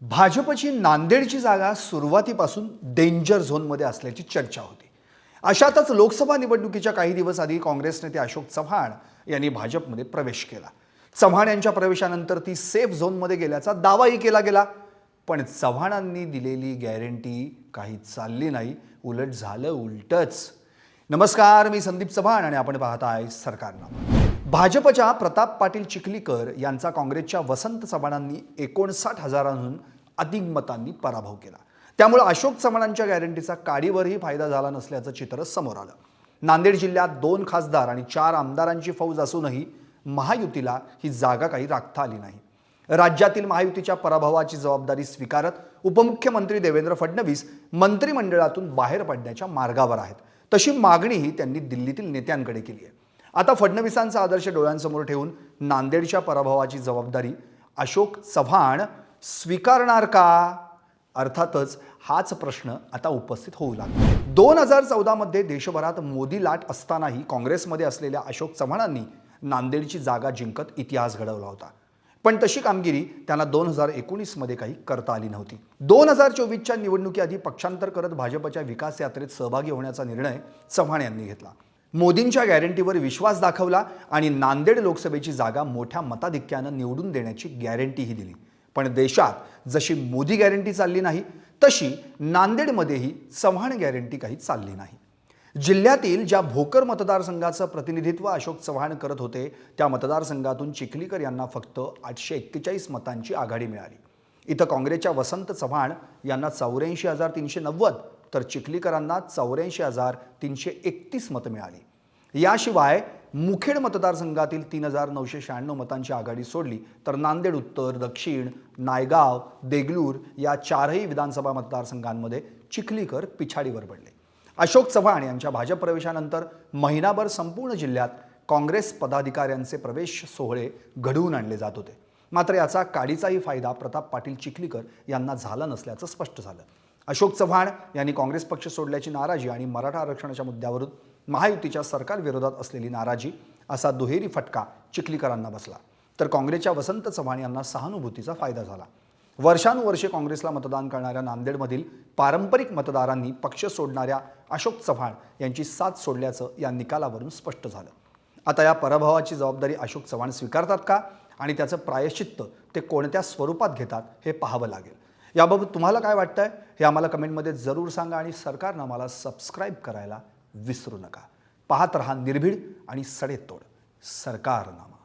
भाजपची नांदेडची जागा सुरुवातीपासून डेंजर झोनमध्ये असल्याची चर्चा होती. अशातच लोकसभा निवडणुकीच्या काही दिवस आधी काँग्रेस नेते अशोक चव्हाण यांनी भाजपमध्ये प्रवेश केला. चव्हाण यांच्या प्रवेशानंतर ती सेफ झोनमध्ये गेल्याचा दावाही केला गेला. पण चव्हाणांनी दिलेली गॅरंटी काही चालली नाही. उलट झालं उलटच. नमस्कार मी संदीप चव्हाण आणि आपण पाहताय सरकारनामा. भाजपच्या प्रताप पाटील चिखलीकर यांचा काँग्रेसच्या वसंत चव्हाणांनी एकोणसाठ हजारांहून अधिक मतांनी पराभव केला. त्यामुळे अशोक चव्हाणांच्या गॅरंटीचा काडीवरही फायदा झाला नसल्याचं चित्र समोर आलं. नांदेड जिल्ह्यात दोन खासदार आणि चार आमदारांची फौज असूनही महायुतीला ही जागा काही राखता आली नाही. राज्यातील महायुतीच्या पराभवाची जबाबदारी स्वीकारत उपमुख्यमंत्री देवेंद्र फडणवीस मंत्रिमंडळातून बाहेर पडण्याच्या मार्गावर आहेत. तशी मागणीही त्यांनी दिल्लीतील नेत्यांकडे केली आहे. आता फडणवीसांचा आदर्श डोळ्यांसमोर ठेवून नांदेडच्या पराभवाची जबाबदारी अशोक चव्हाण स्वीकारणार का? अर्थातच हाच प्रश्न आता उपस्थित होऊ लागला. दोन हजार चौदामध्ये देशभरात मोदी लाट असतानाही काँग्रेसमध्ये असलेल्या अशोक चव्हाणांनी नांदेडची जागा जिंकत इतिहास घडवला होता. पण तशी कामगिरी त्यांना दोन हजार एकोणीसमध्ये काही करता आली नव्हती. दोन हजार चोवीसच्या निवडणुकीआधी पक्षांतर करत भाजपच्या विकास यात्रेत सहभागी होण्याचा निर्णय चव्हाण यांनी घेतला. मोदींच्या गॅरंटीवर विश्वास दाखवला आणि नांदेड लोकसभेची जागा मोठ्या मताधिक्यानं निवडून देण्याची गॅरंटीही दिली. पण देशात जशी मोदी गॅरंटी चालली नाही तशी नांदेडमध्येही चव्हाण गॅरंटी काही चालली नाही. जिल्ह्यातील ज्या भोकर मतदारसंघाचं प्रतिनिधित्व अशोक चव्हाण करत होते त्या मतदारसंघातून चिखलीकर यांना फक्त आठशे एक्केचाळीस मतांची आघाडी मिळाली. इथं काँग्रेसच्या वसंत चव्हाण यांना चौऱ्याऐंशी हजार तीनशे नव्वद तर चिखलीकरांना चौऱ्याऐंशी हजार तीनशे एकतीस मतं मिळाली. याशिवाय मुखेड मतदारसंघातील तीन हजार नऊशे शहाण्णव मतांची आघाडी सोडली तर नांदेड उत्तर दक्षिण नायगाव देगलूर या चारही विधानसभा मतदारसंघांमध्ये चिखलीकर पिछाडीवर पडले. अशोक चव्हाण यांच्या भाजप प्रवेशानंतर महिनाभर संपूर्ण जिल्ह्यात काँग्रेस पदाधिकाऱ्यांचे प्रवेश सोहळे घडवून आणले जात होते. मात्र याचा काडीचाही फायदा प्रताप पाटील चिखलीकर यांना झाला नसल्याचं स्पष्ट झालं. अशोक चव्हाण यांनी काँग्रेस पक्ष सोडल्याची नाराजी आणि मराठा आरक्षणाच्या मुद्द्यावरून महायुतीच्या सरकारविरोधात असलेली नाराजी असा दुहेरी फटका चिखलीकरांना बसला. तर काँग्रेसच्या वसंत चव्हाण यांना सहानुभूतीचा फायदा झाला. वर्षानुवर्षे काँग्रेसला मतदान करणाऱ्या नांदेडमधील पारंपरिक मतदारांनी पक्ष सोडणाऱ्या अशोक चव्हाण यांची साथ सोडल्याचं या निकालावरून स्पष्ट झालं. आता या पराभवाची जबाबदारी अशोक चव्हाण स्वीकारतात का? आणि त्याचं प्रायश्चित्त ते कोणत्या स्वरूपात घेतात हे पाहावं लागेल. याबाबत तुम्हाला काय वाटतंय हे आम्हाला कमेंटमध्ये जरूर सांगा आणि सरकारनं आम्हाला सबस्क्राईब करायला विसरू नका. पाहत रहा निर्भीड आणि सडेतोड. सरकारनामा